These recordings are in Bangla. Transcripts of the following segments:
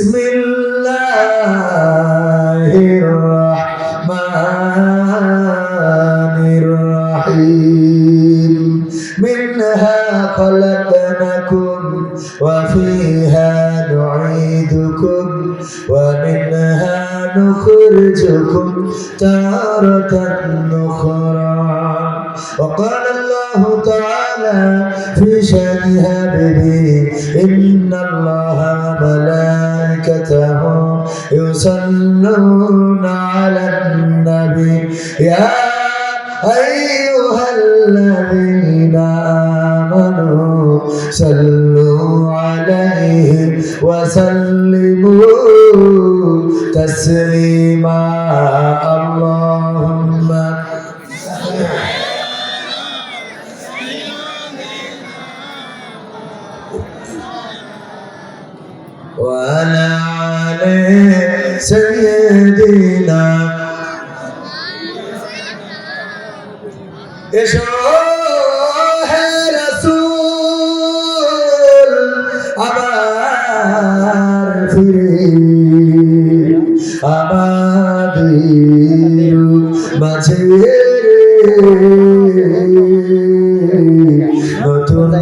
بسم الله الرحمن الرحيم منها خلقناكم وفيها نعيدكم ومنها نخرجكم تارة أخرى وقال يا أيها الذين آمنوا صلوا عليه وسلموا تسليما اللهم وعلى آل سيدنا এসো আমাদের মাঝে নতুন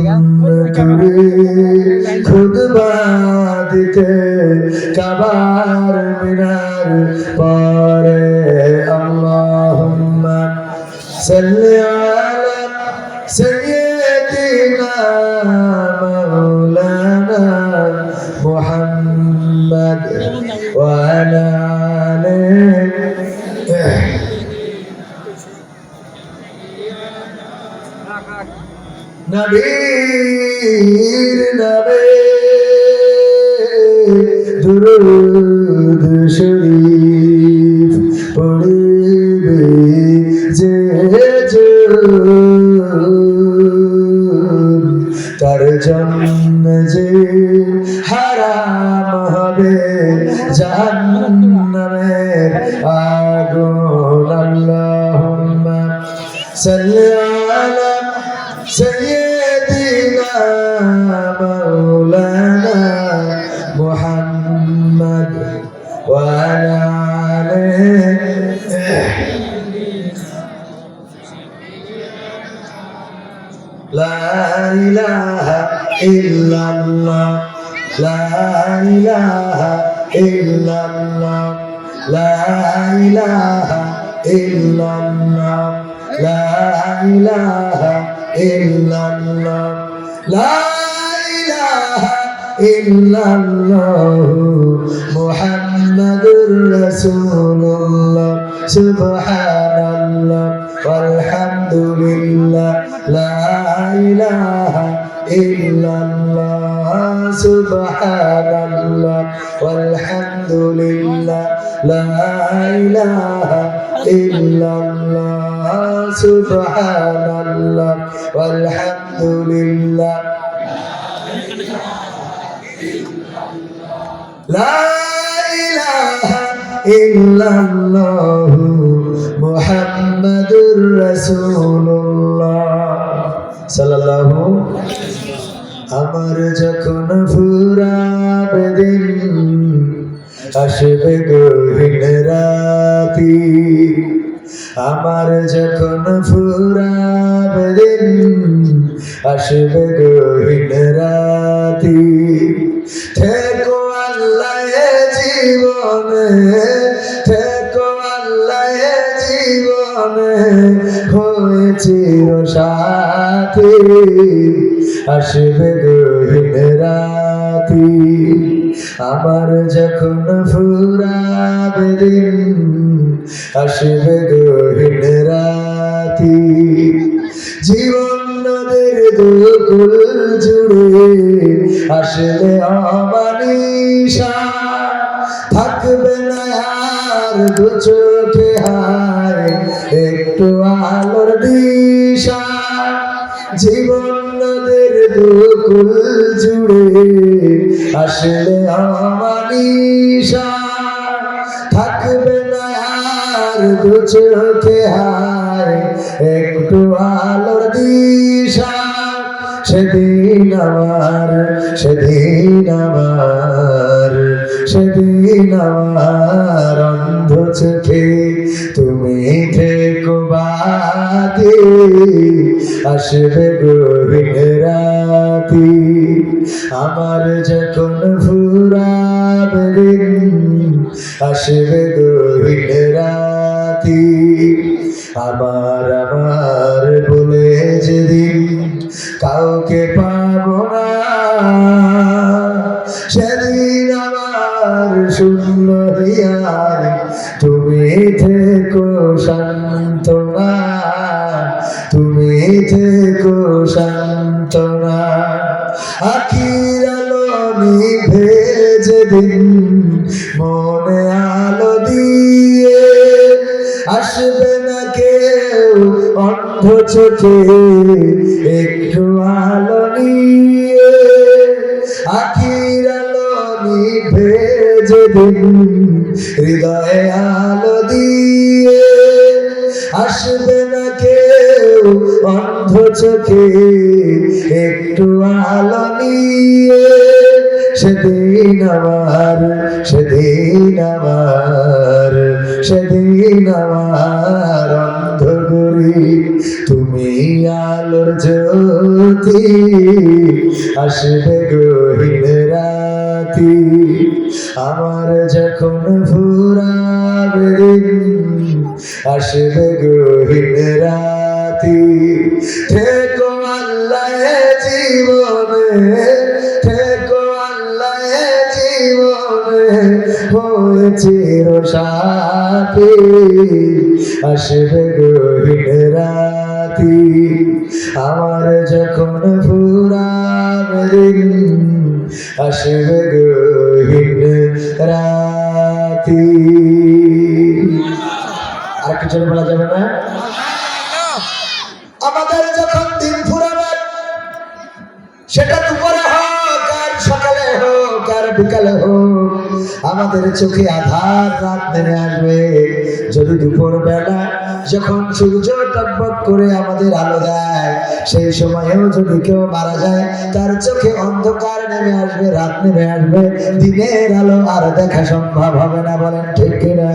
করে খুদবা দিতে কাবার মিনার পরে আল্লাহুম্মা সাল্লি মুহাম্মদ ওয়া আলা যে হারাম হবে। জাহান্নামের আগুন আল্লাহুম্মা সাল্লি আলা সাইয়্যিদিনা illallah la ilaha illallah la ilaha illallah la ilaha illallah la ilaha illallah muhammadur rasulullah subhanallah walhamdulillah la illallah subhanallah walhamdulillah la ilaha illallah subhanallah walhamdulillah la ilaha illallah muhammadur rasulullah সাল্লাল্লাহু আমার যখন ফুরাবে দিন, আসবে গহীন রাতি। আমার যখন ফুরাবে দিন, আসবে গহীন রাতি। ঠেকো আল্লাহ জীবনে ঠেকো আল্লাহ জীবনে হয়েছে রসায় সাথী আসবে গহীন রাতি আমার যখন ফুরাবে দিন, আসবে গহীন রাতি জীবন নদের দুকুল জুড়ে আসলে অমানিসা। থাকবে না আর দু চোখে হায়, একটু আলোর দিশা। জীবন নদের দুকুল জুড়ে আসলে অমানিসা থাকবে না আর দু চোখে হায়, একটু আলোর দিশা। সেদিন আমার সেদিন আমার সেদিন আমার অন্ধ চোখে বাদে আসবে গভীর রাতি। আমার যখন ফুরাবে দিন, আসবে গভীর রাতি। আমার আমার বলে যেদিন কাউকে পাবো না, সেদিন আমার শূন্য থেকো শান্তনা আখির আলো নিভে যেদিন মনে আলো দিয়ে আসবে না কেউ অন্ধ চোখে একটু আলো নিয়ে। আখির আলো নিভে যেদিন হৃদয়ে আলো আসবে না কেউ অন্ধ চোখে। একটু আলো নিয়ে সেদিন আমার সেদিন আমার সেদিন আমার অন্ধ করি। তুমি আলোর জ্যোতি, আসবে গহীন রাতি। আমার যখন ফুরাবে দিন আসবে গহীন রাতি। থেকো আল্লাহ জীবনে, থেকো আল্লাহ জীবনে হয়েছে সাথী। আসবে গহীন রাতি, আমার যখন ফুরাবে আসবে গহীন রাতি। কিছু বলা যাবে না। আমাদের যখন দিন ফুরাবে, সেটা দুপুরে হোক আর সকালে হোক আর বিকালে হোক, আমাদের চোখে আধার রাত নেমে আসবে। যদি দুপুর বেলা যখন সূর্য টকবক করে আমাদের আলো দেয়, সেই সময়েও যদি কেউ মারা যায়, তার চোখে অন্ধকার নেমে আসবে, রাত নেমে আসবে, দিনের আলো আর দেখা সম্ভব হবে না বলেন ঠিক কিনা?